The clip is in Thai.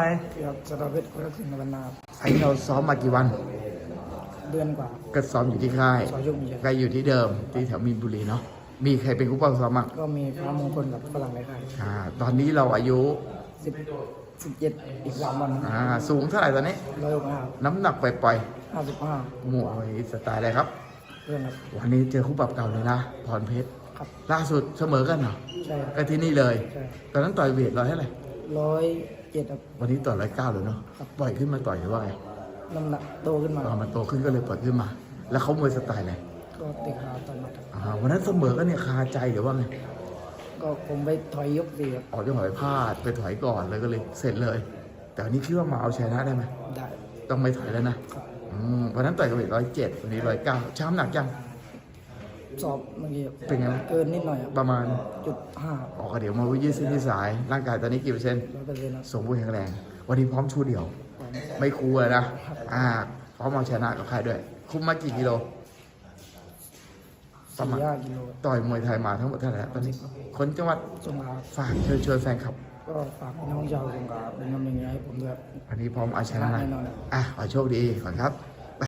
ครับสตาร์เวทก็ถึงในวันนาไอ้เราซ้อมมากี่วัน เดือนกว่า ก็ซ้อมอยู่ที่ค่ายสอยยุมีก็อยู่ที่เดิมที่แถวมีนบุรีเนาะ มีใครเป็นผู้ป้องซ้อมมั้งก็มีพระมงคลกับฝรั่งในค่ายอ่า ตอนนี้เราอายุ สิบสิบเจ็ดอีกสามวันอ่า สูงเท่าไหร่ตอนนี้ ร้อยหกห้าน้ำหนักปล่อยห้าสิบห้าๆมวยสไตล์อะไรครับ เรื่องครับ วันนี้เจอคู่ปรับเก่าเลยนะ พรเพชร ครับ ล่าสุดเสมอกันเหรอ ใช่ครับก็ที่นี่เลย ใช่ตอนนั้นต่อยเวทร้อยเท่าไหร่ ร้อยเจ็ดครับ วันนี้ต่อยร้อยเก้าเลยเนาะครับ ปล่อยขึ้นมาต่อยหรือว่าไงน้ำหนักโตขึ้นมาตอนมันโตขึ้นก็เลยปล่อยขึ้นมา แล้วเขามวยสไตล์อะไรก็ติดขาต่อยหมัดครับอ่าวันนั้นเสมอกันเนี่ยคาใจหรือว่าไงก็ผมไปถอยยกสี่ครับออกจังหวะไปพลาดไปถอยก่อนเลยก็เลยเสร็จเลย แต่วันนี้คิดว่ามาเอาชนะได้ไหมได้ต้องไม่ถอยแล้วนะครับ อืมวันนั้นต่อยกับเวทร้อยเจ็ดวันนี้ร้อยเก้าช้ำหนักยัง สอบเมื่อกี้เป็นไงบ้างเกินนิดหน่อยครับประมาณจุดห้าออกก็เดี๋ยวมาวิยืดเส้นยืดสาย ร่างกายตอนนี้กี่เปอร์เซ็นต์ร้อยเปอร์เซ็นต์ครับสมบูรณ์แข็งแรง วันนี้พร้อมชูเดี่ยวผมไม่คูลเลยนะอ่าพร้อมเอาชนะกับใครด้วย คุมมากี่กิโลประสี่มาณห้ากิโลต่อยมวยไทยมาทั้งหมดเท่าไหร่แล้วตอนนี้คนจังหวัดสงขลาฝากเชิญชวนแฟนคลับก็ฝากพี่น้องชาวสงขลาเป็นกำลังใจให้ผมด้วยครับวันนี้พร้อมเอาชนะนะแน่นอนอะขอโชคดีก่อนครับ